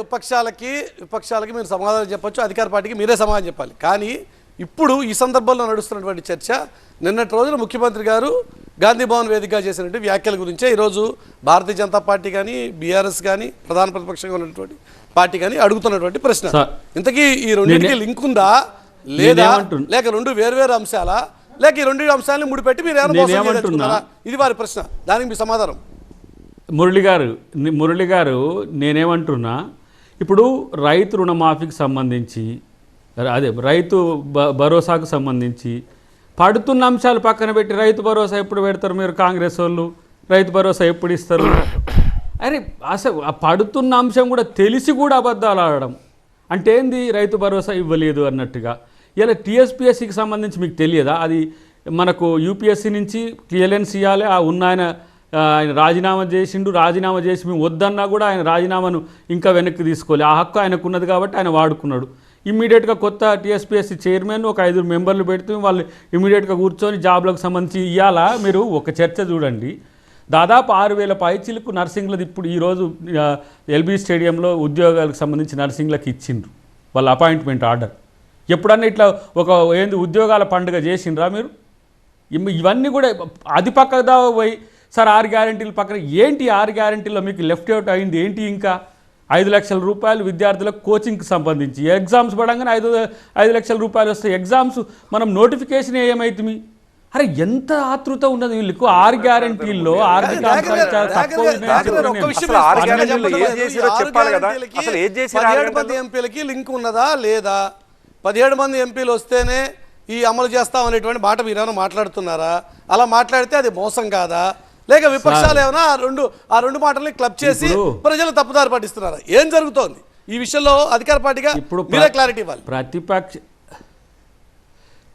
విపక్షాలకి విపక్షాలకి మీరు సమాధానం చెప్పొచ్చు అధికార పార్టీకి మీరే సమాధానం చెప్పాలి. కానీ ఇప్పుడు ఈ సందర్భంలో నడుస్తున్నటువంటి చర్చ నిన్నటి రోజున ముఖ్యమంత్రి గారు గాంధీ భవన్ వేదికగా చేసినటువంటి వ్యాఖ్యల గురించే ఈరోజు భారతీయ జనతా పార్టీ కానీ బీఆర్ఎస్ కానీ ప్రధాన ప్రతిపక్షంగా ఉన్నటువంటి పార్టీ కానీ అడుగుతున్నటువంటి ప్రశ్న. ఇంతకీ ఈ రెండింటికి లింక్ ఉందా? లేదా? లేక రెండు వేర్వేరు అంశాలా? లేక ఈ రెండు అంశాలను ముడిపెట్టి మీరు ఏమైనా? ఇది వారి ప్రశ్న. దానికి మీ సమాధానం. మురళి గారు మురళి గారు నేనేమంటున్నా ఇప్పుడు రైతు రుణమాఫీకి సంబంధించి అదే రైతు బ భరోసాకు సంబంధించి పడుతున్న అంశాలు పక్కన పెట్టి రైతు భరోసా ఎప్పుడు పెడతారు మీరు కాంగ్రెస్ వాళ్ళు? రైతు భరోసా ఎప్పుడు ఇస్తారు? అరే అసలు ఆ పడుతున్న అంశం కూడా తెలిసి కూడా అబద్ధాలు ఆడడం. అంటే ఏంది రైతు భరోసా ఇవ్వలేదు అన్నట్టుగా. ఇలా టీఎస్పిఎస్సికి సంబంధించి మీకు తెలియదా? అది మనకు యూపీఎస్సి నుంచి క్లియరెన్స్ ఇవ్వాలి ఆ ఉన్న ఆయన రాజీనామా చేసిండు రాజీనామా చేసి మేము వద్దన్నా కూడా ఆయన రాజీనామాను ఇంకా వెనక్కి తీసుకోవాలి ఆ హక్కు ఆయనకు ఉన్నది కాబట్టి ఆయన వాడుకున్నాడు. ఇమ్మీడియట్గా కొత్త టీఎస్పీఎస్సీ చైర్మన్ ఒక ఐదుగురు మెంబర్లు పెడితే వాళ్ళు ఇమ్మీడియట్గా కూర్చొని జాబ్లకు సంబంధించి ఇవాళ మీరు ఒక చర్చ చూడండి. దాదాపు ఆరు వేల పైచీలకు నర్సింగ్లది ఇప్పుడు ఈరోజు ఎల్బీ స్టేడియంలో ఉద్యోగాలకు సంబంధించి నర్సింగ్లకు ఇచ్చిండ్రు. వాళ్ళ అపాయింట్మెంట్ ఆర్డర్. ఎప్పుడన్నా ఇట్లా ఒక ఏంది ఉద్యోగాల పండుగ చేసిండ్రా మీరు? ఇవన్నీ కూడా అది పక్కదా పోయి సార్ ఆరు గ్యారంటీలు పక్కన ఏంటి ఆరు గ్యారంటీలో మీకు లెఫ్ట్ అవుట్ అయింది? ఏంటి ఇంకా? ఐదు లక్షల రూపాయలు విద్యార్థులకు కోచింగ్కి సంబంధించి ఎగ్జామ్స్ పడంగానే ఐదు ఐదు లక్షల రూపాయలు వస్తాయి. ఎగ్జామ్స్ మనం నోటిఫికేషన్ ఏమైతుంది అరే ఎంత ఆతృత ఉన్నది వీళ్ళకు? ఆరు గ్యారంటీల్లో ఆర్థిక పదిహేడు మంది? ఎంపీలకి లింక్ ఉన్నదా లేదా? పదిహేడు మంది ఎంపీలు వస్తేనే ఈ అమలు చేస్తాం అనేటువంటి మాట మీరు ఏమైనా మాట్లాడుతున్నారా? అలా మాట్లాడితే అది మోసం కాదా? లేక విపక్షాలు ఏమైనా ఆ రెండు ఆ రెండు మాటల్ని క్లబ్ చేసి ప్రజలు తప్పుదారి పట్టిస్తున్నారా ఏం జరుగుతోంది? ఈ విషయంలో అధికార పార్టీగా ఇప్పుడు మీరే క్లారిటీ ఇవ్వాలి. ప్రతిపక్ష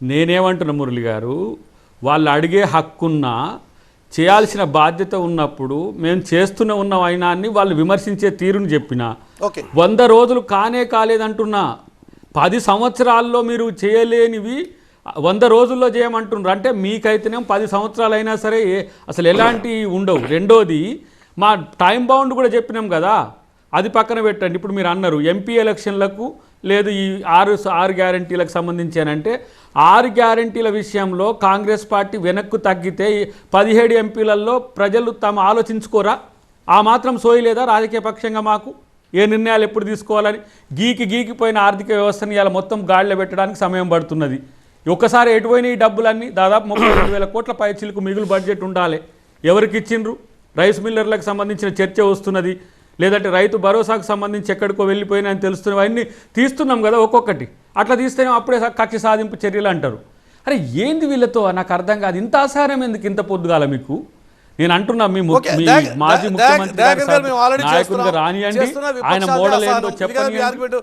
నేనేమంటున్నా మురళి గారు వాళ్ళు అడిగే హక్కున్నా చేయాల్సిన బాధ్యత ఉన్నప్పుడు మేము చేస్తూనే ఉన్నాం అని వాళ్ళు విమర్శించే తీరుని చెప్పిన. ఓకే. వంద రోజులు కానే కాలేదంటున్నా. పది సంవత్సరాల్లో మీరు చేయలేనివి వంద రోజుల్లో చేయమంటున్నారు అంటే మీకైతేనేమో పది సంవత్సరాలు అయినా సరే అసలు ఎలాంటి ఉండవు. రెండోది మా టైం బౌండ్ కూడా చెప్పినాం కదా. అది పక్కన పెట్టండి. ఇప్పుడు మీరు అన్నారు ఎంపీ ఎలక్షన్లకు లేదు ఈ ఆరు ఆరు గ్యారంటీలకు సంబంధించి అంటే ఆరు గ్యారంటీల విషయంలో కాంగ్రెస్ పార్టీ వెనక్కు తగ్గితే పదిహేడు ఎంపీలలో ప్రజలు తాము ఆలోచించుకోరా? ఆ మాత్రం సోయలేదా రాజకీయ పక్షంగా మాకు? ఏ నిర్ణయాలు ఎప్పుడు తీసుకోవాలని? గీకి గీకిపోయిన ఆర్థిక వ్యవస్థని ఇలా మొత్తం గాడిలో పెట్టడానికి సమయం పడుతున్నది. ఒక్కసారి ఎటుపోయిన ఈ డబ్బులన్నీ దాదాపు ముప్పై రెండు వేల కోట్ల పైచీలకు మిగులు బడ్జెట్ ఉండాలి ఎవరికి ఇచ్చిండ్రు రైస్ మిల్లర్లకు సంబంధించిన చర్చ వస్తున్నది లేదంటే రైతు భరోసాకు సంబంధించి ఎక్కడికో వెళ్ళిపోయినా అని తెలుస్తున్నవి అవన్నీ తీస్తున్నాం కదా ఒక్కొక్కటి అట్లా తీస్తేనే అప్పుడే కక్ష సాధింపు చర్యలు అంటారు అరే ఏంది వీళ్ళతో నాకు అర్థం కాదు ఇంత ఆసారం ఎందుకు ఇంత పొద్దుగాల మీకు నేను అంటున్నా మీ మాజీ ముఖ్యమంత్రి. రానియండి ఆయన మోడల్ ఏందో అసహనం.